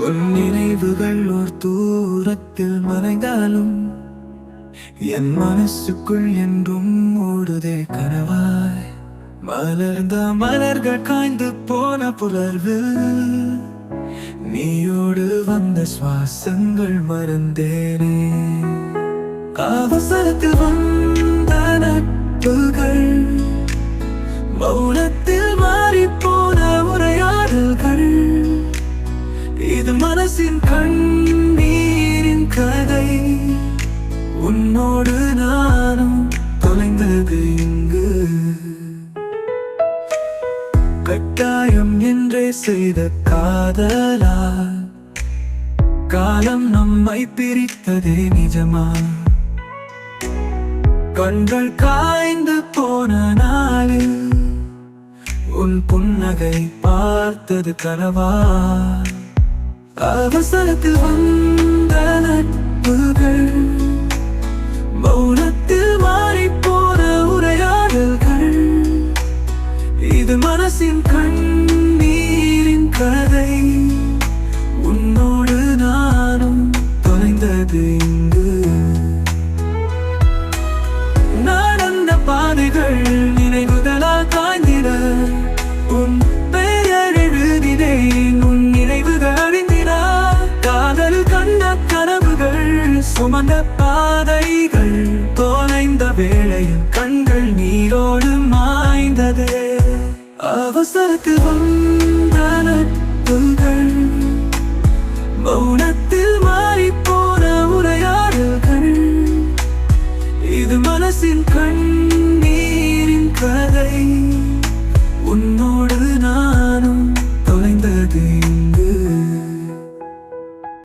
உன் நினைவுகள் ஒரு தூரத்தில் மறைந்தாலும் என் மனசுக்குள் என்றும் ஓடுதே கனவாய். மலர்ந்த மலர்கள் காய்ந்து போன புலர்வு நீயோடு வந்த சுவாசங்கள் மறந்தேனே. அவசரத்தில் வந்த நட்புகள் மௌனத்தில் மனசின் கண்ணீரின் கதை. உன்னோடு நானும் தொலைந்தது இங்கு. கட்டாயம் என்றே செய்த காதலா காலம் நம்மை பிரித்ததே நிஜமா? கண்கள் காய்ந்து போன நாளில் உன் புன்னகை பார்த்தது கனவா? அவசரத்தில் வந்த நட்புகள் மௌனத்தில் மாறி போன உரையாடல்கள். இது மனசின் கண்ணீரின் கதை. உன்னோடு நானும் தொலைந்தது இங்கு. நடந்த பாதைகள் நினைவுகளால் காய்ந்திட. உன் பெயர் எழுதினேன். சுமந்த பாதைகள் தொலைந்த வேளையில் கண்கள் நீரோடு மாய்ந்தது. அவசரத்து வந்த நட்புகள் மௌனத்தில் மாறி போன உரையாடல்கள். இது மனசின் கண்ணீரின் கதை